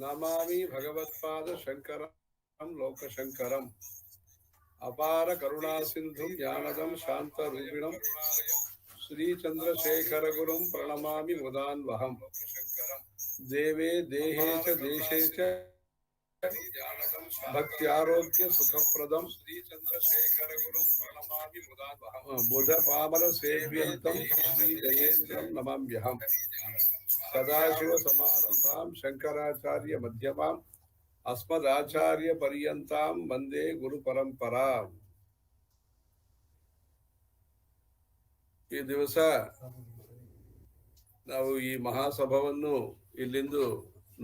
நமாமி பகவத்பாத சங்கரம் லோகசங்கரம். அபார கருணா சிந்தும் ஞானதம் சாந்த ரூபிணம் ஸ்ரீ சந்திரசேகரகுரும் பிரணமாமி முதான்வகம். தேவே தேகே தேசே ಚ ಆರೋಗ್ಯ, ಸುಖಪ್ರದಂ. ಬುಧ ಪಾಮರ ಸೇವ್ಯಂತಂ ಶ್ರೀ ಜಯೇಂದ್ರಂ ನಮಾಮ್ಯಹಂ. ಸದಾಶಿವ ಸಮಾರಂಭಾಂ ಶಂಕರಾಚಾರ್ಯ ಮಧ್ಯಮಾಂ ಅಸ್ಮದಾಚಾರ್ಯ ಪರ್ಯಂತಾಂ ವಂದೇ ಗುರು ಪರಂಪರಾ. ಈ ದಿವಸ ನಾವು ಈ ಮಹಾಸಭವನ್ನು ಇಲ್ಲಿಂದು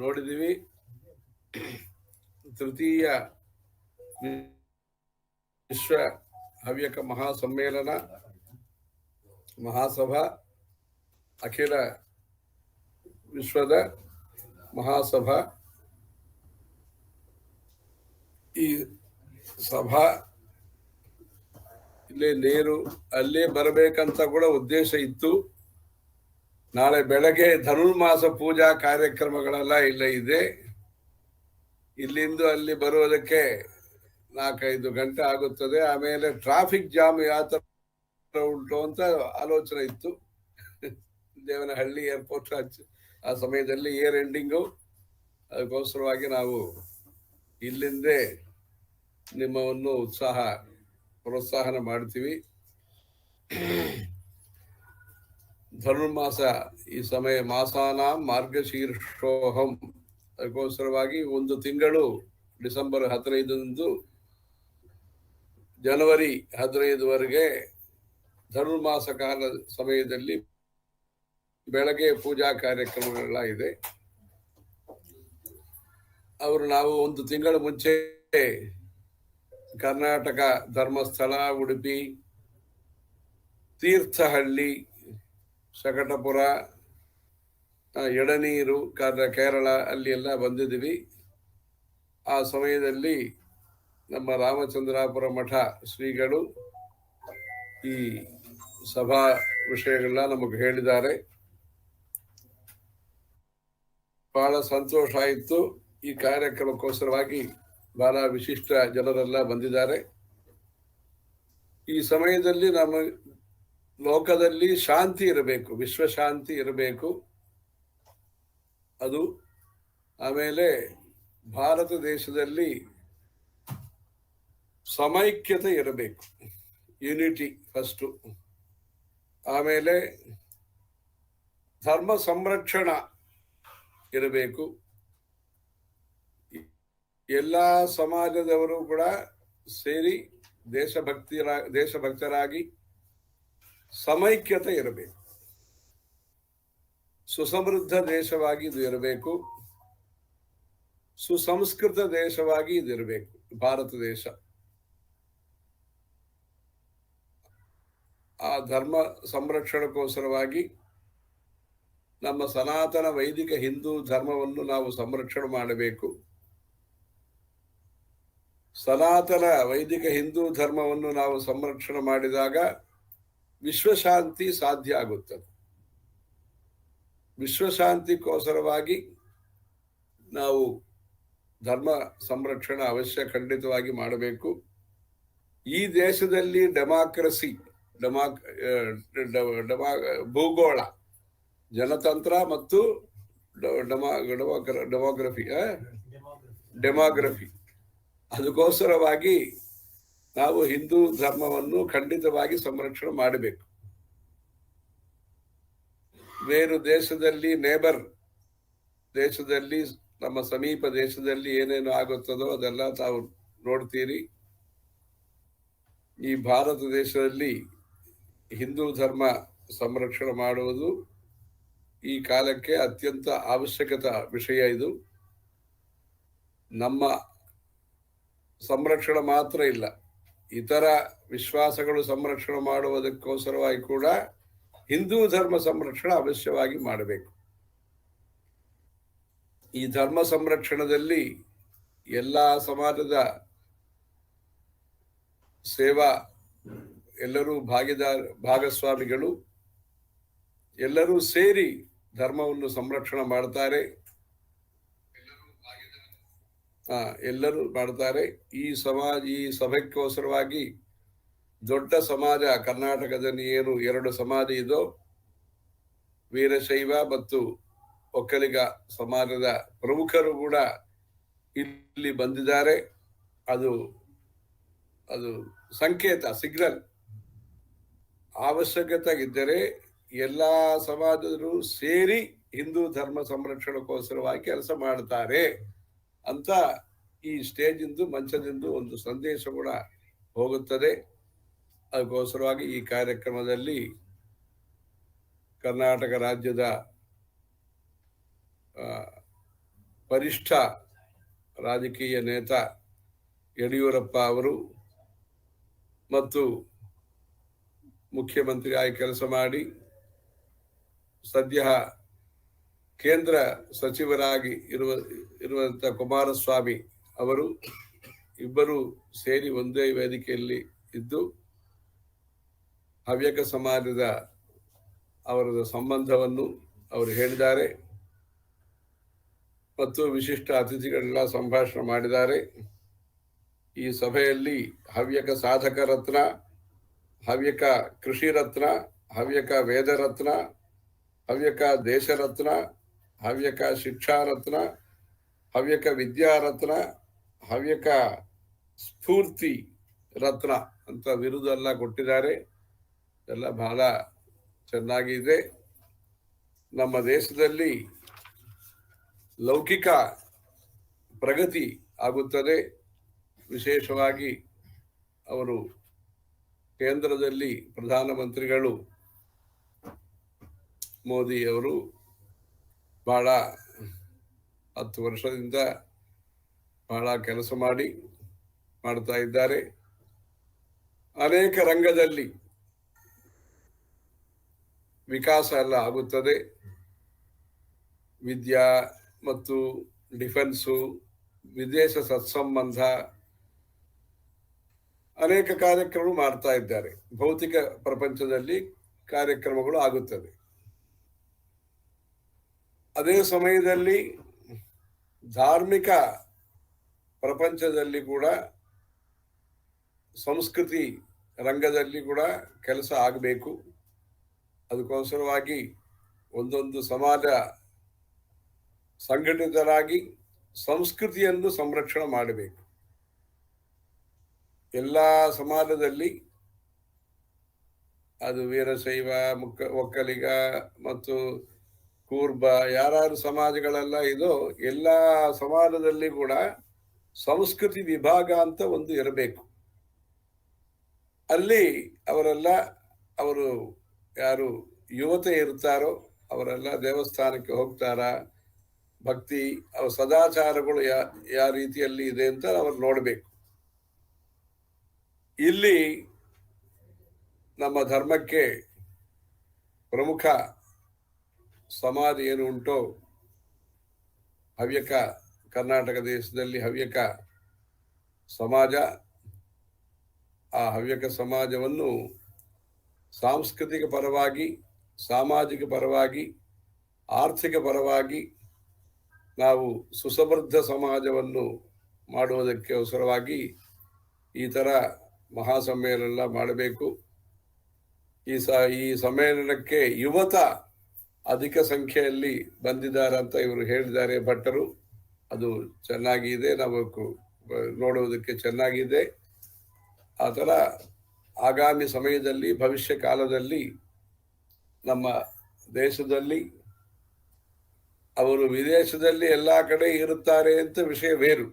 ನೋಡಿದಿವಿ. ತೃತೀಯ ವಿಶ್ವ ಹವ್ಯಕ ಮಹಾಸಮ್ಮೇಳನ, ಮಹಾಸಭಾ, ಅಖಿಲ ವಿಶ್ವದ ಮಹಾಸಭಾ. ಈ ಸಭಾ ಇಲ್ಲೇ ನೇರು, ಅಲ್ಲೇ ಬರಬೇಕಂತ ಕೂಡ ಉದ್ದೇಶ ಇತ್ತು. ನಾಳೆ ಬೆಳಗ್ಗೆ ಧನುರ್ಮಾಸ ಪೂಜಾ ಕಾರ್ಯಕ್ರಮಗಳೆಲ್ಲ ಇಲ್ಲೇ ಇದೆ. ಇಲ್ಲಿಂದ ಅಲ್ಲಿ ಬರುವುದಕ್ಕೆ ನಾಲ್ಕೈದು ಗಂಟೆ ಆಗುತ್ತದೆ. ಆಮೇಲೆ ಟ್ರಾಫಿಕ್ ಜಾಮ್ ಯಾವ ಥರ ಉಂಟು ಅಂತ ಆಲೋಚನೆ ಇತ್ತು. ದೇವನಹಳ್ಳಿ ಏರ್ಪೋರ್ಟ್ ಆ ಸಮಯದಲ್ಲಿ ಏರ್ ಎಂಡಿಂಗು ಅದಕ್ಕೋಸ್ಕರವಾಗಿ ನಾವು ಇಲ್ಲಿಂದೇ ನಿಮ್ಮವನ್ನು ಉತ್ಸಾಹ, ಪ್ರೋತ್ಸಾಹನ ಮಾಡ್ತೀವಿ. ಧನುರ್ಮಾಸ ಈ ಸಮಯ ಮಾಸಾನ ಮಾರ್ಗಶೀರ್ಷೋಹಂ. ಅದಕ್ಕೋಸ್ಕರವಾಗಿ ಒಂದು ತಿಂಗಳು ಡಿಸೆಂಬರ್ ಹದಿನೈದರಂದು ಜನವರಿ ಹದಿನೈದುವರೆಗೆ ಧನುರ್ಮಾಸ ಕಾಲ ಸಮಯದಲ್ಲಿ ಬೆಳಗ್ಗೆ ಪೂಜಾ ಕಾರ್ಯಕ್ರಮಗಳೆಲ್ಲ ಇದೆ ಅವರು ನಾವು ಒಂದು ತಿಂಗಳ ಮುಂಚೆ ಕರ್ನಾಟಕ ಧರ್ಮಸ್ಥಳ, ಉಡುಪಿ, ತೀರ್ಥಹಳ್ಳಿ, ಶಕಟಪುರ ಎಡನೀರು ಕೇರಳ ಅಲ್ಲಿ ಎಲ್ಲ ಬಂದಿದ್ದೀವಿ. ಆ ಸಮಯದಲ್ಲಿ ನಮ್ಮ ರಾಮಚಂದ್ರಾಪುರ ಮಠ ಶ್ರೀಗಳು ಈ ಸಭಾ ವಿಷಯಗಳನ್ನ ನಮಗೆ ಹೇಳಿದ್ದಾರೆ. ಬಹಳ ಸಂತೋಷ ಆಯಿತು. ಈ ಕಾರ್ಯಕ್ರಮಕ್ಕೋಸ್ಕರವಾಗಿ ಬಹಳ ವಿಶಿಷ್ಟ ಜನರೆಲ್ಲ ಬಂದಿದ್ದಾರೆ. ಈ ಸಮಯದಲ್ಲಿ ನಮ್ಮ ಲೋಕದಲ್ಲಿ ಶಾಂತಿ ಇರಬೇಕು ವಿಶ್ವಶಾಂತಿ ಇರಬೇಕು. ಅದು ಆಮೇಲೆ ಭಾರತ ದೇಶದಲ್ಲಿ ಸಮೈಕ್ಯತೆ ಇರಬೇಕು. ಯುನಿಟಿ ಫಸ್ಟು ಆಮೇಲೆ ಧರ್ಮ ಸಂರಕ್ಷಣ ಇರಬೇಕು. ಎಲ್ಲ ಸಮಾಜದವರು ಕೂಡ ಸೇರಿ ದೇಶಭಕ್ತಿರ ದೇಶಭಕ್ತರಾಗಿ ಸಮೈಕ್ಯತೆ ಇರಬೇಕು. ಸುಸಮೃದ್ಧ ದೇಶವಾಗಿ ಇದು ಇರಬೇಕು. ಸುಸಂಸ್ಕೃತ ದೇಶವಾಗಿ ಇದು ಇರಬೇಕು, ಭಾರತ ದೇಶ. ಆ ಧರ್ಮ ಸಂರಕ್ಷಣಕ್ಕೋಸ್ಕರವಾಗಿ ನಮ್ಮ ಸನಾತನ ವೈದಿಕ ಹಿಂದೂ ಧರ್ಮವನ್ನು ನಾವು ಸಂರಕ್ಷಣೆ ಮಾಡಬೇಕು. ಸನಾತನ ವೈದಿಕ ಹಿಂದೂ ಧರ್ಮವನ್ನು ನಾವು ಸಂರಕ್ಷಣೆ ಮಾಡಿದಾಗ ವಿಶ್ವಶಾಂತಿ ಸಾಧ್ಯ ಆಗುತ್ತದೆ. ವಿಶ್ವಶಾಂತಿಗೋಸ್ಕರವಾಗಿ ನಾವು ಧರ್ಮ ಸಂರಕ್ಷಣೆ ಅವಶ್ಯ ಖಂಡಿತವಾಗಿ ಮಾಡಬೇಕು. ಈ ದೇಶದಲ್ಲಿ ಡೆಮಾಕ್ರಸಿ, ಡೆಮಾಕ್ ಡೆಮಾ, ಭೂಗೋಳ, ಜನತಂತ್ರ ಮತ್ತು ಡೆಮೋಗ್ರಫಿ ಡೆಮೋಗ್ರಫಿ. ಅದಕ್ಕೋಸ್ಕರವಾಗಿ ನಾವು ಹಿಂದೂ ಧರ್ಮವನ್ನು ಖಂಡಿತವಾಗಿ ಸಂರಕ್ಷಣೆ ಮಾಡಬೇಕು. ಬೇರೆ ದೇಶದಲ್ಲಿ ನೇಬರ್ ದೇಶದಲ್ಲಿ, ನಮ್ಮ ಸಮೀಪ ದೇಶದಲ್ಲಿ ಏನೇನು ಆಗುತ್ತದೋ ಅದೆಲ್ಲ ತಾವು ನೋಡ್ತೀರಿ. ಈ ಭಾರತ ದೇಶದಲ್ಲಿ ಹಿಂದೂ ಧರ್ಮ ಸಂರಕ್ಷಣೆ ಮಾಡುವುದು ಈ ಕಾಲಕ್ಕೆ ಅತ್ಯಂತ ಅವಶ್ಯಕತ ವಿಷಯ ಇದು. ನಮ್ಮ ಸಂರಕ್ಷಣೆ ಮಾತ್ರ ಇಲ್ಲ, ಇತರ ವಿಶ್ವಾಸಗಳು ಸಂರಕ್ಷಣೆ ಮಾಡುವುದಕ್ಕೋಸ್ಕರವಾಗಿ ಕೂಡ ಹಿಂದೂ ಧರ್ಮ ಸಂರಕ್ಷಣೆ ಅವಶ್ಯವಾಗಿ ಮಾಡಬೇಕು. ಈ ಧರ್ಮ ಸಂರಕ್ಷಣದಲ್ಲಿ ಎಲ್ಲ ಸಮಾಜದ ಸೇವಾ ಎಲ್ಲರೂ ಭಾಗಿದಾರ, ಭಾಗಸ್ವಾಮಿಗಳು ಎಲ್ಲರೂ ಸೇರಿ ಧರ್ಮವನ್ನು ಸಂರಕ್ಷಣೆ ಮಾಡ್ತಾರೆ. ಎಲ್ಲರೂ ಮಾಡ್ತಾರೆ. ಈ ಸಮಾಜ, ಈ ಸಭೆಗೋಸ್ಕರವಾಗಿ ದೊಡ್ಡ ಸಮಾಜ, ಕರ್ನಾಟಕದಲ್ಲಿ ಏನು ಎರಡು ಸಮಾಜ ಇದೋ ವೀರಶೈವ ಮತ್ತು ಒಕ್ಕಲಿಗ ಸಮಾಜದ ಪ್ರಮುಖರು ಕೂಡ ಇಲ್ಲಿ ಬಂದಿದ್ದಾರೆ. ಅದು ಅದು ಸಂಕೇತ, ಸಿಗ್ನಲ್. ಅವಶ್ಯಕತೆ ಇದ್ದರೆ ಎಲ್ಲ ಸಮಾಜದರು ಸೇರಿ ಹಿಂದೂ ಧರ್ಮ ಸಂರಕ್ಷಣೆಗೋಸ್ಕರವಾಗಿ ಕೆಲಸ ಮಾಡ್ತಾರೆ ಅಂತ ಈ ಸ್ಟೇಜಿಂದು ಮಂಚದಿಂದು ಮಂಚದಿಂದ ಒಂದು ಸಂದೇಶ ಕೂಡ ಹೋಗುತ್ತದೆ. ಅದಕ್ಕೋಸ್ಕರವಾಗಿ ಈ ಕಾರ್ಯಕ್ರಮದಲ್ಲಿ ಕರ್ನಾಟಕ ರಾಜ್ಯದ ಪರಿಷ್ಠ ರಾಜಕೀಯ ನೇತ ಯಡಿಯೂರಪ್ಪ ಅವರು ಮತ್ತು ಮುಖ್ಯಮಂತ್ರಿಯಾಗಿ ಕೆಲಸ ಮಾಡಿ ಸದ್ಯ ಕೇಂದ್ರ ಸಚಿವರಾಗಿ ಇರುವ ಇರುವಂಥ ಕುಮಾರಸ್ವಾಮಿ ಅವರು ಇಬ್ಬರು ಸೇರಿ ಒಂದೇ ವೇದಿಕೆಯಲ್ಲಿ ಇದ್ದು ಹವ್ಯಕ ಸಮಾಜದ ಅವರದ ಸಂಬಂಧವನ್ನು ಅವರು ಹೇಳಿದ್ದಾರೆ. ಮತ್ತು ವಿಶಿಷ್ಟ ಅತಿಥಿಗಳೆಲ್ಲ ಸಂಭಾಷಣೆ ಮಾಡಿದ್ದಾರೆ. ಈ ಸಭೆಯಲ್ಲಿ ಹವ್ಯಕ ಸಾಧಕ ರತ್ನ, ಹವ್ಯಕ ಕೃಷಿ ರತ್ನ, ಹವ್ಯಕ ವೇದರತ್ನ ಹವ್ಯಕ ದೇಶರತ್ನ ಹವ್ಯಕ ಶಿಕ್ಷಾ ರತ್ನ, ಹವ್ಯಕ ವಿದ್ಯಾರತ್ನ ಹವ್ಯಕ ಸ್ಫೂರ್ತಿ ರತ್ನ ಅಂತ ಬಿರುದೆಲ್ಲ ಕೊಟ್ಟಿದ್ದಾರೆ. ಎಲ್ಲ ಬಹಳ ಚೆನ್ನಾಗಿದೆ. ನಮ್ಮ ದೇಶದಲ್ಲಿ ಲೌಕಿಕ ಪ್ರಗತಿ ಆಗುತ್ತದೆ. ವಿಶೇಷವಾಗಿ ಅವರು ಕೇಂದ್ರದಲ್ಲಿ ಪ್ರಧಾನಮಂತ್ರಿಗಳು ಮೋದಿ ಅವರು ಬಹಳ ಹತ್ತು ವರ್ಷದಿಂದ ಬಹಳ ಕೆಲಸ ಮಾಡಿ, ಮಾಡ್ತಾ ಇದ್ದಾರೆ. ಅನೇಕ ರಂಗದಲ್ಲಿ ವಿಕಾಸ ಎಲ್ಲ ಆಗುತ್ತದೆ. ವಿದ್ಯಾ ಮತ್ತು ಡಿಫೆನ್ಸು, ವಿದೇಶ ಸತ್ಸಂಬಂಧ ಅನೇಕ ಕಾರ್ಯಕ್ರಮಗಳು ಮಾಡ್ತಾ ಇದ್ದಾರೆ. ಭೌತಿಕ ಪ್ರಪಂಚದಲ್ಲಿ ಕಾರ್ಯಕ್ರಮಗಳು ಆಗುತ್ತದೆ ಅದೇ ಸಮಯದಲ್ಲಿ ಧಾರ್ಮಿಕ ಪ್ರಪಂಚದಲ್ಲಿ ಕೂಡ ಸಂಸ್ಕೃತಿ ರಂಗದಲ್ಲಿ ಕೂಡ ಕೆಲಸ ಆಗಬೇಕು. ಅದಕ್ಕೋಸ್ಕರವಾಗಿ ಒಂದೊಂದು ಸಮಾಜ ಸಂಘಟಿತರಾಗಿ ಸಂಸ್ಕೃತಿಯನ್ನು ಸಂರಕ್ಷಣೆ ಮಾಡಬೇಕು. ಎಲ್ಲ ಸಮಾಜದಲ್ಲಿ ಅದು ವೀರಶೈವ, ಮುಕ್ಕ, ಒಕ್ಕಲಿಗ ಮತ್ತು ಕೂರ್ಬ ಯಾರು ಸಮಾಜಗಳೆಲ್ಲ ಇದೋ ಎಲ್ಲ ಸಮಾಜದಲ್ಲಿ ಕೂಡ ಸಂಸ್ಕೃತಿ ವಿಭಾಗ ಅಂತ ಒಂದು ಇರಬೇಕು. ಅಲ್ಲಿ ಅವರೆಲ್ಲ ಅವರು ಯಾರು ಯುವತೆ ಇರ್ತಾರೋ ಅವರೆಲ್ಲ ದೇವಸ್ಥಾನಕ್ಕೆ ಹೋಗ್ತಾರ? ಭಕ್ತಿ ಅವ್ರ ಸದಾಚಾರಗಳು ಯಾ ಯಾವ ರೀತಿಯಲ್ಲಿ ಇದೆ ಅಂತ ಅವ್ರು ನೋಡ್ಬೇಕು. ಇಲ್ಲಿ ನಮ್ಮ ಧರ್ಮಕ್ಕೆ ಪ್ರಮುಖ ಸಮಾಧಿ ಏನು ಉಂಟೋ? ಹವ್ಯಕ, ಕರ್ನಾಟಕ ದೇಶದಲ್ಲಿ ಹವ್ಯಕ ಸಮಾಜ. ಆ ಹವ್ಯಕ ಸಮಾಜವನ್ನು ಸಾಂಸ್ಕೃತಿಕ ಪರವಾಗಿ, ಸಾಮಾಜಿಕ ಪರವಾಗಿ, ಆರ್ಥಿಕ ಪರವಾಗಿ ನಾವು ಸುಸಮೃದ್ಧ ಸಮಾಜವನ್ನು ಮಾಡುವುದಕ್ಕೆ ಅವಸರವಾಗಿ ಈ ಥರ ಮಹಾಸಮ್ಮೇಳನ ಮಾಡಬೇಕು. ಈ ಸ, ಈ ಸಮ್ಮೇಳನಕ್ಕೆ ಯುವತ ಅಧಿಕ ಸಂಖ್ಯೆಯಲ್ಲಿ ಬಂದಿದ್ದಾರೆ ಅಂತ ಇವರು ಹೇಳಿದ್ದಾರೆ ಭಟ್ಟರು. ಅದು ಚೆನ್ನಾಗಿದೆ, ನಾವು ನೋಡುವುದಕ್ಕೆ ಚೆನ್ನಾಗಿದೆ. ಆ ಥರ ಆಗಾಮಿ ಸಮಯದಲ್ಲಿ, ಭವಿಷ್ಯ ಕಾಲದಲ್ಲಿ ನಮ್ಮ ದೇಶದಲ್ಲಿ ಅವರು ವಿದೇಶದಲ್ಲಿ ಎಲ್ಲ ಕಡೆ ಇರುತ್ತಾರೆ ಅಂತ ವಿಷಯ ಬೇರು.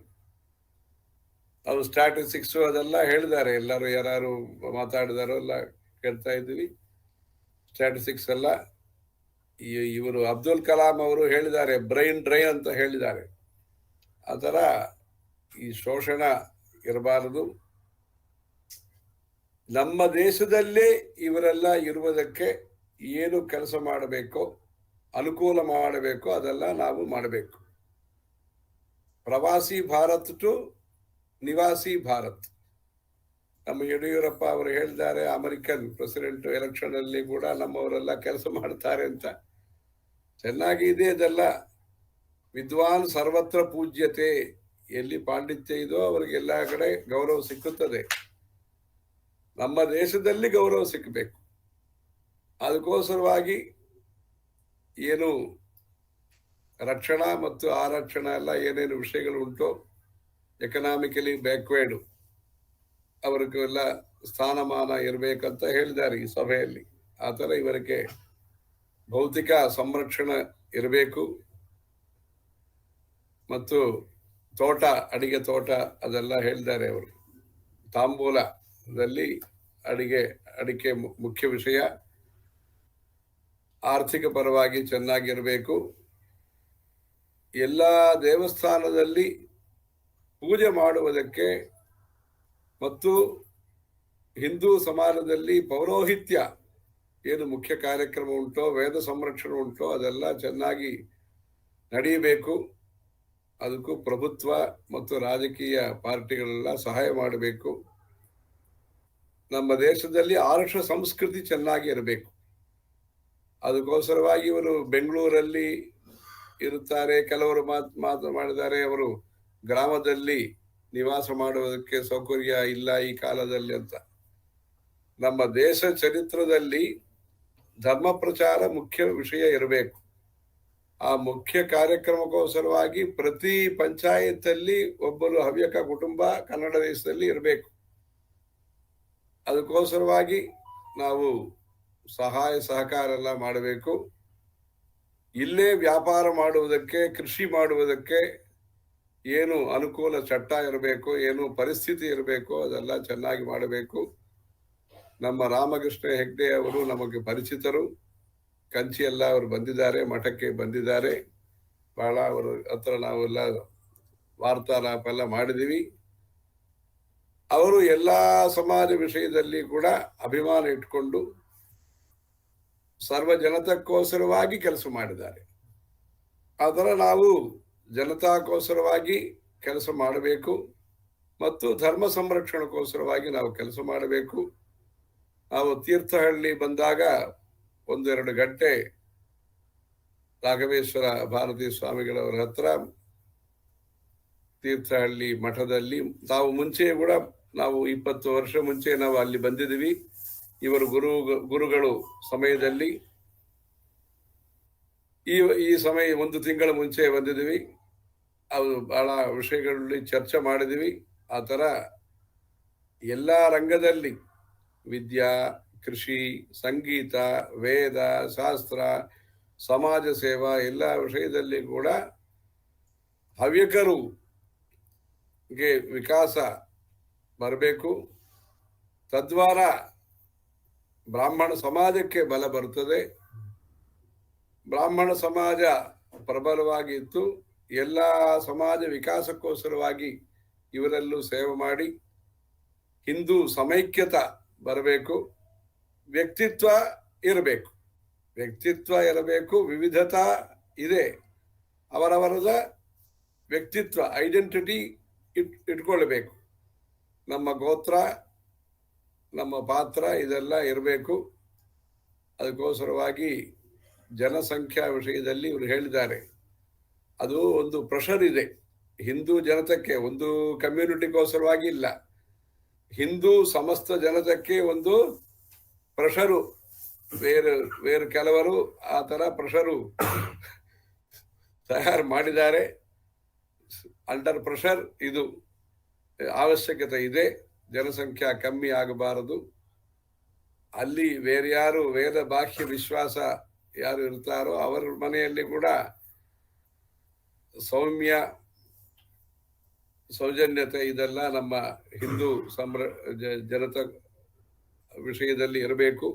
ಅವರು ಸ್ಟ್ಯಾಟಿಸ್ಟಿಕ್ಸು ಅದೆಲ್ಲ ಹೇಳಿದ್ದಾರೆ. ಎಲ್ಲರೂ ಯಾರು ಮಾತಾಡಿದಾರೋ ಎಲ್ಲ ಕೇಳ್ತಾ ಇದ್ದೀವಿ. ಸ್ಟ್ಯಾಟಿಸ್ಟಿಕ್ಸ್ ಎಲ್ಲ ಇವರು ಅಬ್ದುಲ್ ಕಲಾಂ ಅವರು ಹೇಳಿದ್ದಾರೆ ಬ್ರೈನ್ ಡ್ರೈ ಅಂತ ಹೇಳಿದ್ದಾರೆ. ಆ ಥರ ಈ ಶೋಷಣ ಇರಬಾರದು. ನಮ್ಮ ದೇಶದಲ್ಲೇ ಇವರೆಲ್ಲ ಇರುವುದಕ್ಕೆ ಏನು ಕೆಲಸ ಮಾಡಬೇಕೋ, ಅನುಕೂಲ ಮಾಡಬೇಕೋ ಅದೆಲ್ಲ ನಾವು ಮಾಡಬೇಕು. ಪ್ರವಾಸಿ ಭಾರತ್ ಟು ನಿವಾಸಿ ಭಾರತ್. ನಮ್ಮ ಯಡಿಯೂರಪ್ಪ ಅವರು ಹೇಳಿದ್ದಾರೆ ಅಮೆರಿಕನ್ ಪ್ರೆಸಿಡೆಂಟ್ ಎಲೆಕ್ಷನ್ ಅಲ್ಲಿ ಕೂಡ ನಮ್ಮವರೆಲ್ಲ ಕೆಲಸ ಮಾಡ್ತಾರೆ ಅಂತ. ಚೆನ್ನಾಗಿ ಇದೆ ಅದೆಲ್ಲ. ವಿದ್ವಾನ್ ಸರ್ವತ್ರ ಪೂಜ್ಯತೆ, ಎಲ್ಲಿ ಪಾಂಡಿತ್ಯ ಇದೋ ಅವರಿಗೆಲ್ಲ ಕಡೆ ಗೌರವ ಸಿಕ್ಕುತ್ತದೆ. ನಮ್ಮ ದೇಶದಲ್ಲಿ ಗೌರವ ಸಿಕ್ಕಬೇಕು ಅದಕ್ಕೋಸ್ಕರವಾಗಿ ಏನು ರಕ್ಷಣಾ ಮತ್ತು ಆರಕ್ಷಣಾ ಎಲ್ಲ ಏನೇನು ವಿಷಯಗಳು ಉಂಟೋ ಎಕನಾಮಿಕಲಿ ಬ್ಯಾಕ್ವರ್ಡ್ ಅವರಿಗೆಲ್ಲ ಸ್ಥಾನಮಾನ ಇರಬೇಕಂತ ಹೇಳಿದ್ದಾರೆ ಈ ಸಭೆಯಲ್ಲಿ. ಆ ಥರ ಇವರಿಗೆ ಭೌತಿಕ ಸಂರಕ್ಷಣೆ ಇರಬೇಕು. ಮತ್ತು ತೋಟ, ಅಡಿಗೆ ತೋಟ ಅದೆಲ್ಲ ಹೇಳಿದ್ದಾರೆ ಅವರು. ತಾಂಬೂಲದಲ್ಲಿ ಅಡಿಗೆ, ಅಡಿಕೆ ಮುಖ್ಯ ವಿಷಯ. ಆರ್ಥಿಕ ಪರವಾಗಿ ಚೆನ್ನಾಗಿರಬೇಕು. ಎಲ್ಲ ದೇವಸ್ಥಾನದಲ್ಲಿ ಪೂಜೆ ಮಾಡುವುದಕ್ಕೆ ಮತ್ತು ಹಿಂದೂ ಸಮಾಜದಲ್ಲಿ ಪೌರೋಹಿತ್ಯ ಏನು ಮುಖ್ಯ ಕಾರ್ಯಕ್ರಮ ಉಂಟೋ, ವೇದ ಸಂರಕ್ಷಣೆ ಉಂಟೋ, ಅದೆಲ್ಲ ಚೆನ್ನಾಗಿ ನಡೆಯಬೇಕು ಅದಕ್ಕೂ ಪ್ರಭುತ್ವ ಮತ್ತು ರಾಜಕೀಯ ಪಾರ್ಟಿಗಳೆಲ್ಲ ಸಹಾಯ ಮಾಡಬೇಕು. ನಮ್ಮ ದೇಶದಲ್ಲಿ ಆರುಷ ಸಂಸ್ಕೃತಿ ಚೆನ್ನಾಗಿ ಇರಬೇಕು. ಅದಕ್ಕೋಸ್ಕರವಾಗಿ ಇವರು ಬೆಂಗಳೂರಲ್ಲಿ ಇರುತ್ತಾರೆ, ಕೆಲವರು ಮಾತು ಮಾತು ಮಾಡಿದ್ದಾರೆ, ಅವರು ಗ್ರಾಮದಲ್ಲಿ ನಿವಾಸ ಮಾಡುವುದಕ್ಕೆ ಸೌಕರ್ಯ ಇಲ್ಲ ಈ ಕಾಲದಲ್ಲಿ ಅಂತ. ನಮ್ಮ ದೇಶ ಚರಿತ್ರದಲ್ಲಿ ಧರ್ಮ ಪ್ರಚಾರ ಮುಖ್ಯ ವಿಷಯ ಇರಬೇಕು. ಆ ಮುಖ್ಯ ಕಾರ್ಯಕ್ರಮಕ್ಕೋಸ್ಕರವಾಗಿ ಪ್ರತಿ ಪಂಚಾಯತಲ್ಲಿ ಒಬ್ಬರು ಹವ್ಯಕ ಕುಟುಂಬ ಕನ್ನಡ ದೇಶದಲ್ಲಿ ಇರಬೇಕು. ಅದಕ್ಕೋಸ್ಕರವಾಗಿ ನಾವು ಸಹಾಯ ಸಹಕಾರ ಎಲ್ಲ ಮಾಡಬೇಕು. ಇಲ್ಲೇ ವ್ಯಾಪಾರ ಮಾಡುವುದಕ್ಕೆ, ಕೃಷಿ ಮಾಡುವುದಕ್ಕೆ ಏನು ಅನುಕೂಲ ಚಟ್ಟ ಇರಬೇಕು, ಏನು ಪರಿಸ್ಥಿತಿ ಇರಬೇಕು ಅದೆಲ್ಲ ಚೆನ್ನಾಗಿ ಮಾಡಬೇಕು. ನಮ್ಮ ರಾಮಕೃಷ್ಣ ಹೆಗ್ಡೆ ಅವರು ನಮಗೆ ಪರಿಚಿತರು. ಕಂಚಿ ಎಲ್ಲ ಅವರು ಬಂದಿದ್ದಾರೆ, ಮಠಕ್ಕೆ ಬಂದಿದ್ದಾರೆ. ಬಹಳ ಅವರು ಹತ್ರ ನಾವೆಲ್ಲ ವಾರ್ತಾಲಾಪ ಎಲ್ಲ ಮಾಡಿದೀವಿ ಅವರು ಎಲ್ಲ ಸಮಾಜ ವಿಷಯದಲ್ಲಿ ಕೂಡ ಅಭಿಮಾನ ಇಟ್ಕೊಂಡು ಸರ್ವ ಜನತಕ್ಕೋಸ್ಕರವಾಗಿ ಕೆಲಸ ಮಾಡಿದ್ದಾರೆ. ಅದರ ನಾವು ಜನತಾಕೋಸ್ಕರವಾಗಿ ಕೆಲಸ ಮಾಡಬೇಕು ಮತ್ತು ಧರ್ಮ ಸಂರಕ್ಷಣೆಗೋಸ್ಕರವಾಗಿ ನಾವು ಕೆಲಸ ಮಾಡಬೇಕು. ನಾವು ತೀರ್ಥಹಳ್ಳಿ ಬಂದಾಗ ಒಂದೆರಡು ಗಂಟೆ ರಾಘವೇಶ್ವರ ಭಾರತೀ ಸ್ವಾಮಿಗಳವರ ಹತ್ರ ತೀರ್ಥಹಳ್ಳಿ ಮಠದಲ್ಲಿ ತಾವು ಮುಂಚೆ ಕೂಡ ನಾವು ಇಪ್ಪತ್ತು ವರ್ಷ ಮುಂಚೆ ನಾವು ಅಲ್ಲಿ ಬಂದಿದ್ದೀವಿ. ಇವರು ಗುರು, ಗುರುಗಳು ಸಮಯದಲ್ಲಿ ಈ ಈ ಸಮಯ ಒಂದು ತಿಂಗಳ ಮುಂಚೆ ಬಂದಿದ್ದೀವಿ. ಅದು ಬಹಳ ವಿಷಯಗಳಲ್ಲಿ ಚರ್ಚೆ ಮಾಡಿದ್ದೀವಿ. ಆ ಥರ ಎಲ್ಲ ರಂಗದಲ್ಲಿ ವಿದ್ಯಾ, ಕೃಷಿ, ಸಂಗೀತ, ವೇದ, ಶಾಸ್ತ್ರ, ಸಮಾಜ ಸೇವಾ ಎಲ್ಲ ವಿಷಯದಲ್ಲಿ ಕೂಡ ಹವ್ಯಕರುಗೆ ವಿಕಾಸ ಬರಬೇಕು. ತದ್ವಾರ ಬ್ರಾಹ್ಮಣ ಸಮಾಜಕ್ಕೆ ಬಲ ಬರುತ್ತದೆ ಬ್ರಾಹ್ಮಣ ಸಮಾಜ ಪ್ರಬಲವಾಗಿ ಇತ್ತು. ಎಲ್ಲ ಸಮಾಜ ವಿಕಾಸಕ್ಕೋಸ್ಕರವಾಗಿ ಇವರಲ್ಲೂ ಸೇವೆ ಮಾಡಿ ಹಿಂದೂ ಸಮೈಕ್ಯತ ಬರಬೇಕು. ವ್ಯಕ್ತಿತ್ವ ಇರಬೇಕು. ವ್ಯಕ್ತಿತ್ವ ಇರಬೇಕು. ವಿವಿಧತಾ ಇದೆ. ಅವರವರದ ವ್ಯಕ್ತಿತ್ವ, ಐಡೆಂಟಿಟಿ ಇಟ್, ಇಟ್ಕೊಳ್ಬೇಕು. ನಮ್ಮ ಗೋತ್ರ, ನಮ್ಮ ಪಾತ್ರ ಇದೆಲ್ಲ ಇರಬೇಕು. ಅದಕ್ಕೋಸ್ಕರವಾಗಿ ಜನಸಂಖ್ಯಾ ವಿಷಯದಲ್ಲಿ ಇವರು ಹೇಳಿದ್ದಾರೆ. ಅದು ಒಂದು ಪ್ರೆಷರ್ ಇದೆ. ಹಿಂದೂ ಜನತಕ್ಕೆ ಒಂದು ಕಮ್ಯುನಿಟಿಗೋಸ್ಕರವಾಗಿ ಇಲ್ಲ. ಹಿಂದೂ ಸಮಸ್ತ ಜನತಕ್ಕೆ ಒಂದು ಪ್ರೆಷರು ಬೇರೆ ಬೇರೆ ಕೆಲವರು ಆ ಥರ ಪ್ರೆಷರು ತಯಾರು ಮಾಡಿದ್ದಾರೆ. ಅಂಡರ್ ಪ್ರೆಷರ್ ಇದು. ಅವಶ್ಯಕತೆ ಇದೆ, ಜನಸಂಖ್ಯಾ ಕಮ್ಮಿ ಆಗಬಾರದು. ಅಲ್ಲಿ ಬೇರೆ ಯಾರು ವೇದ ಬಾಹ್ಯ ವಿಶ್ವಾಸ ಯಾರು ಇರ್ತಾರೋ ಅವರ ಮನೆಯಲ್ಲಿ ಕೂಡ ಸೌಮ್ಯ, ಸೌಜನ್ಯತೆ ಇದೆಲ್ಲ ನಮ್ಮ ಹಿಂದೂ ಸಂಭ್ರ ಜನತ ವಿಷಯದಲ್ಲಿ ಇರಬೇಕು.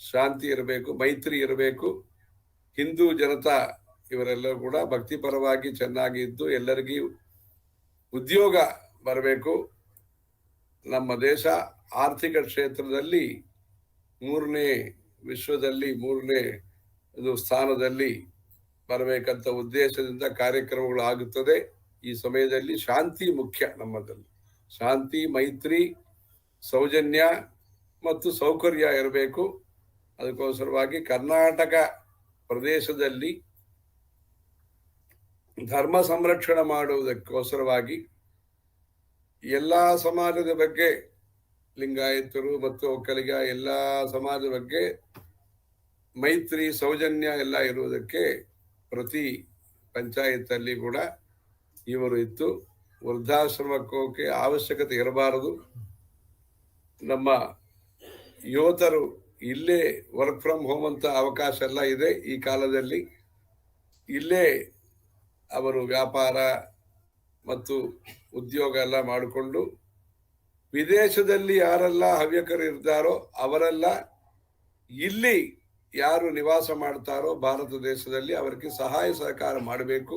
ಶಾಂತಿ ಇರಬೇಕು, ಮೈತ್ರಿ ಇರಬೇಕು. ಹಿಂದೂ ಜನತಾ ಇವರೆಲ್ಲರೂ ಕೂಡ ಭಕ್ತಿಪರವಾಗಿ ಚೆನ್ನಾಗಿ ಇದ್ದು ಎಲ್ಲರಿಗೂ ಉದ್ಯೋಗ ಬರಬೇಕು. ನಮ್ಮ ದೇಶ ಆರ್ಥಿಕ ಕ್ಷೇತ್ರದಲ್ಲಿ ಮೂರನೇ ವಿಶ್ವದಲ್ಲಿ ಮೂರನೇ ಇದು ಸ್ಥಾನದಲ್ಲಿ ಬರಬೇಕಂತ ಉದ್ದೇಶದಿಂದ ಕಾರ್ಯಕ್ರಮಗಳು ಆಗುತ್ತದೆ. ಈ ಸಮಯದಲ್ಲಿ ಶಾಂತಿ ಮುಖ್ಯ ನಮ್ಮದಲ್ಲಿ ಶಾಂತಿ, ಮೈತ್ರಿ, ಸೌಜನ್ಯ ಮತ್ತು ಸೌಕರ್ಯ ಇರಬೇಕು. ಅದಕ್ಕೋಸ್ಕರವಾಗಿ ಕರ್ನಾಟಕ ಪ್ರದೇಶದಲ್ಲಿ ಧರ್ಮ ಸಂರಕ್ಷಣೆ ಮಾಡುವುದಕ್ಕೋಸ್ಕರವಾಗಿ ಎಲ್ಲ ಸಮಾಜದ ಬಗ್ಗೆ, ಲಿಂಗಾಯತರು ಮತ್ತು ಒಕ್ಕಲಿಗ ಎಲ್ಲ ಸಮಾಜದ ಬಗ್ಗೆ ಮೈತ್ರಿ ಸೌಜನ್ಯ ಎಲ್ಲ ಇರುವುದಕ್ಕೆ ಪ್ರತಿ ಪಂಚಾಯತಲ್ಲಿ ಕೂಡ ಇವರು ಇತ್ತು ವೃದ್ಧಾಶ್ರಮಕ್ಕೆ ಅವಶ್ಯಕತೆ ಇರಬಾರದು. ನಮ್ಮ ಯುವತರು ಇಲ್ಲೇ ವರ್ಕ್ ಫ್ರಮ್ ಹೋಮ್ ಅಂತ ಅವಕಾಶ ಎಲ್ಲ ಇದೆ ಈ ಕಾಲದಲ್ಲಿ. ಇಲ್ಲೇ ಅವರು ವ್ಯಾಪಾರ ಮತ್ತು ಉದ್ಯೋಗ ಎಲ್ಲ ಮಾಡಿಕೊಂಡು ವಿದೇಶದಲ್ಲಿ ಯಾರೆಲ್ಲ ಹವ್ಯಕರು ಇರ್ತಾರೋ ಅವರೆಲ್ಲ ಇಲ್ಲಿ ಯಾರು ನಿವಾಸ ಮಾಡ್ತಾರೋ ಭಾರತ ದೇಶದಲ್ಲಿ ಅವರಿಗೆ ಸಹಾಯ ಸಹಕಾರ ಮಾಡಬೇಕು.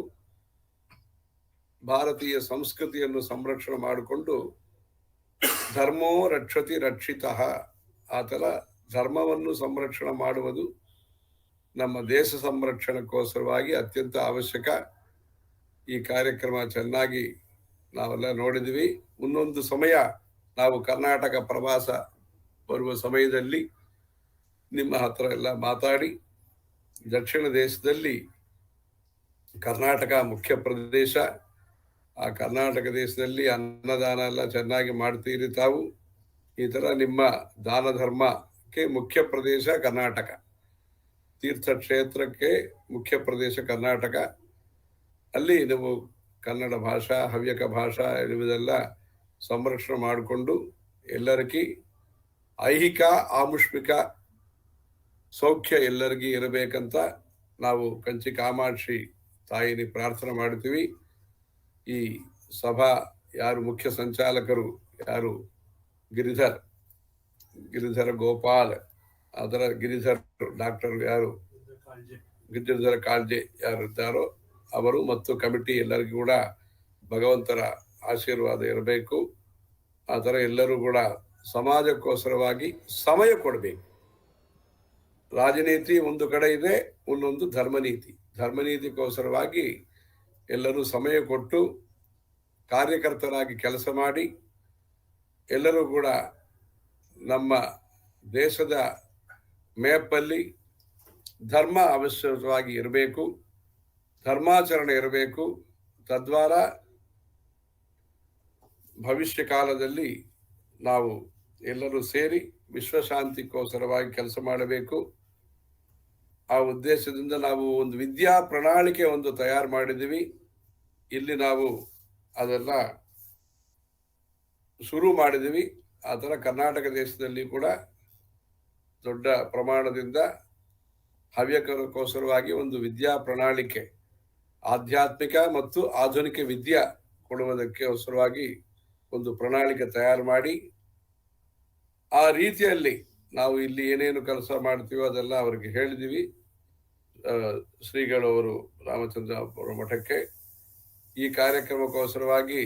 ಭಾರತೀಯ ಸಂಸ್ಕೃತಿಯನ್ನು ಸಂರಕ್ಷಣೆ ಮಾಡಿಕೊಂಡು ಧರ್ಮೋ ರಕ್ಷತಿ ರಕ್ಷಿತ ಆ ಥರ ಧರ್ಮವನ್ನು ಸಂರಕ್ಷಣೆ ಮಾಡುವುದು ನಮ್ಮ ದೇಶ ಸಂರಕ್ಷಣಕ್ಕೋಸ್ಕರವಾಗಿ ಅತ್ಯಂತ ಅವಶ್ಯಕ. ಈ ಕಾರ್ಯಕ್ರಮ ಚೆನ್ನಾಗಿ ನಾವೆಲ್ಲ ನೋಡಿದ್ವಿ. ಮುನ್ನೊಂದು ಸಮಯ ನಾವು ಕರ್ನಾಟಕ ಪ್ರವಾಸ ಬರುವ ಸಮಯದಲ್ಲಿ ನಿಮ್ಮ ಹತ್ರ ಎಲ್ಲ ಮಾತಾಡಿ, ದಕ್ಷಿಣ ದೇಶದಲ್ಲಿ ಕರ್ನಾಟಕ ಮುಖ್ಯ ಪ್ರದೇಶ, ಆ ಕರ್ನಾಟಕ ದೇಶದಲ್ಲಿ ಅನ್ನದಾನ ಎಲ್ಲ ಚೆನ್ನಾಗಿ ಮಾಡ್ತೀರಿ ತಾವು. ಈ ಥರ ನಿಮ್ಮ ದಾನ ಧರ್ಮಕ್ಕೆ ಮುಖ್ಯ ಪ್ರದೇಶ ಕರ್ನಾಟಕ. ತೀರ್ಥಕ್ಷೇತ್ರಕ್ಕೆ ಮುಖ್ಯ ಪ್ರದೇಶ ಕರ್ನಾಟಕ. ಅಲ್ಲಿ ನಾವು ಕನ್ನಡ ಭಾಷಾ, ಹವ್ಯಕ ಭಾಷಾ ಎನ್ನುವುದೆಲ್ಲ ಸಂರಕ್ಷಣೆ ಮಾಡಿಕೊಂಡು ಎಲ್ಲರಿಗೂ ಐಹಿಕ, ಆಮುಷ್ಮಿಕ ಸೌಖ್ಯ ಎಲ್ಲರಿಗೂ ಇರಬೇಕಂತ ನಾವು ಕಂಚಿ ಕಾಮಾಕ್ಷಿ ತಾಯಿನಿ ಪ್ರಾರ್ಥನೆ ಮಾಡ್ತೀವಿ ಈ ಸಭಾ ಯಾರು ಮುಖ್ಯ ಸಂಚಾಲಕರು ಯಾರು? ಗಿರಿಧರ್, ಗಿರಿಧರ ಗೋಪಾಲ್, ಅದರ ಗಿರಿಧರ್ ಡಾಕ್ಟರ್ ಯಾರು? ಗಿರಿಧರ ಕಾಳ್ಜೆ ಯಾರು ಇದ್ದಾರೋ ಅವರು ಮತ್ತು ಕಮಿಟಿ ಎಲ್ಲರಿಗೂ ಕೂಡ ಭಗವಂತರ ಆಶೀರ್ವಾದ ಇರಬೇಕು. ಆ ಥರ ಎಲ್ಲರೂ ಕೂಡ ಸಮಾಜಕ್ಕೋಸ್ಕರವಾಗಿ ಸಮಯ ಕೊಡಬೇಕು. ರಾಜನೀತಿ ಒಂದು ಕಡೆ ಇದೆ, ಒಂದೊಂದು ಧರ್ಮನೀತಿ. ಧರ್ಮನೀತಿಗೋಸ್ಕರವಾಗಿ ಎಲ್ಲರೂ ಸಮಯ ಕೊಟ್ಟು ಕಾರ್ಯಕರ್ತರಾಗಿ ಕೆಲಸ ಮಾಡಿ, ಎಲ್ಲರೂ ಕೂಡ ನಮ್ಮ ದೇಶದ ಮೇಪಲ್ಲಿ ಧರ್ಮ ಅವಶ್ಯಕವಾಗಿ ಇರಬೇಕು. ಧರ್ಮಾಚರಣೆ ಇರಬೇಕು. ತದ್ವಾರ ಭವಿಷ್ಯ ಕಾಲದಲ್ಲಿ ನಾವು ಎಲ್ಲರೂ ಸೇರಿ ವಿಶ್ವಶಾಂತಿಗೋಸ್ಕರವಾಗಿ ಕೆಲಸ ಮಾಡಬೇಕು. ಆ ಉದ್ದೇಶದಿಂದ ನಾವು ಒಂದು ವಿದ್ಯಾ ಪ್ರಣಾಳಿಕೆ ಒಂದು ತಯಾರು ಮಾಡಿದ್ದೀವಿ. ಇಲ್ಲಿ ನಾವು ಅದೆಲ್ಲ ಶುರು ಮಾಡಿದ್ದೀವಿ. ಆ ಥರ ಕರ್ನಾಟಕ ದೇಶದಲ್ಲಿ ಕೂಡ ದೊಡ್ಡ ಪ್ರಮಾಣದಿಂದ ಹವ್ಯಕರಕ್ಕೋಸ್ಕರವಾಗಿ ಒಂದು ವಿದ್ಯಾ ಪ್ರಣಾಳಿಕೆ ಆಧ್ಯಾತ್ಮಿಕ ಮತ್ತು ಆಧುನಿಕ ವಿದ್ಯೆ ಕೊಡುವುದಕ್ಕೆ ಅವಸರವಾಗಿ ಒಂದು ಪ್ರಣಾಳಿಕೆ ತಯಾರು ಮಾಡಿ ಆ ರೀತಿಯಲ್ಲಿ ನಾವು ಇಲ್ಲಿ ಏನೇನು ಕೆಲಸ ಮಾಡ್ತೀವೋ ಅದೆಲ್ಲ ಅವರಿಗೆ ಹೇಳಿದ್ದೀವಿ. ಆ, ಶ್ರೀಗಳು ಅವರು ರಾಮಚಂದ್ರಾಪುರ ಮಠಕ್ಕೆ ಈ ಕಾರ್ಯಕ್ರಮಕ್ಕೋಸ್ಕರವಾಗಿ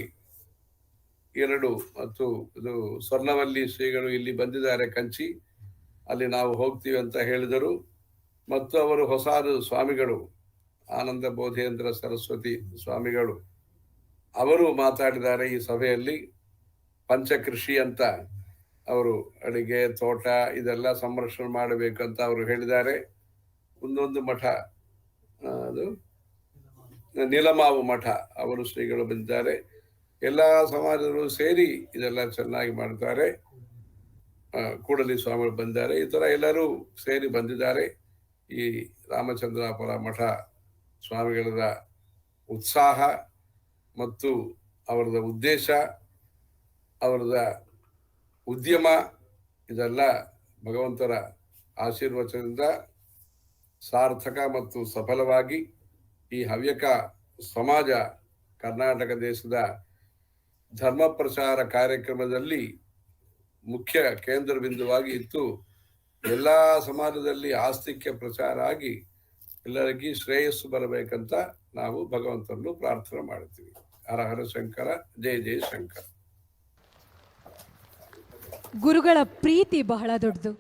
ಎರಡು ಮತ್ತು ಇದು ಸ್ವರ್ಣವಲ್ಲಿ ಶ್ರೀಗಳು ಇಲ್ಲಿ ಬಂದಿದ್ದಾರೆ ಕಂಚಿ ಅಲ್ಲಿ ನಾವು ಹೋಗ್ತೀವಿ ಅಂತ ಹೇಳಿದರು. ಮತ್ತು ಅವರು ಹೊಸದು ಸ್ವಾಮಿಗಳು ಆನಂದ ಬೋಧೇಂದ್ರ ಸರಸ್ವತಿ ಸ್ವಾಮಿಗಳು. ಅವರು ಮಾತಾಡಿದ್ದಾರೆ ಈ ಸಭೆಯಲ್ಲಿ. ಪಂಚಕೃಷಿ ಅಂತ ಅವರು ಅಡಿಗೆ, ತೋಟ ಇದೆಲ್ಲ ಸಂರಕ್ಷಣೆ ಅಂತ ಅವರು ಹೇಳಿದ್ದಾರೆ. ಒಂದೊಂದು ಮಠ ಅದು ನೀಲಮಾವು ಮಠ ಅವರು ಶ್ರೀಗಳು ಬಂದಿದ್ದಾರೆ. ಎಲ್ಲ ಸಮಾಜರು ಸೇರಿ ಇದೆಲ್ಲ ಚೆನ್ನಾಗಿ ಮಾಡ್ತಾರೆ. ಕೂಡಲಿ ಸ್ವಾಮಿಗಳು ಬಂದಿದ್ದಾರೆ. ಈ ಥರ ಎಲ್ಲರೂ ಸೇರಿ ಬಂದಿದ್ದಾರೆ. ಈ ರಾಮಚಂದ್ರಾಪುರ ಮಠ ಸ್ವಾಮಿಗಳ ಉತ್ಸಾಹ ಮತ್ತು ಅವರದ ಉದ್ದೇಶ, ಅವರದ ಉದ್ಯಮ, ಇದೆಲ್ಲ ಭಗವಂತರ ಆಶೀರ್ವಚನದಿಂದ ಸಾರ್ಥಕ ಮತ್ತು ಸಫಲವಾಗಿ ಈ ಹವ್ಯಕ ಸಮಾಜ, ಕರ್ನಾಟಕ ದೇಶದ ಧರ್ಮ ಪ್ರಚಾರ ಕಾರ್ಯಕ್ರಮದಲ್ಲಿ ಮುಖ್ಯ ಕೇಂದ್ರ ಬಿಂದುವಾಗಿ ಇತ್ತು ಎಲ್ಲ ಸಮಾಜದಲ್ಲಿ ಆಸ್ತಿಕ್ಯ ಪ್ರಚಾರ ಆಗಿ ಎಲ್ಲರಿಗೂ ಶ್ರೇಯಸ್ಸು ಬರಬೇಕಂತ ನಾವು ಭಗವಂತನನ್ನು ಪ್ರಾರ್ಥನೆ ಮಾಡ್ತೀವಿ ಹರ ಹರ ಶಂಕರ ಜಯ ಜಯ ಶಂಕರ. ಗುರುಗಳ ಪ್ರೀತಿ ಬಹಳ ದೊಡ್ಡದು.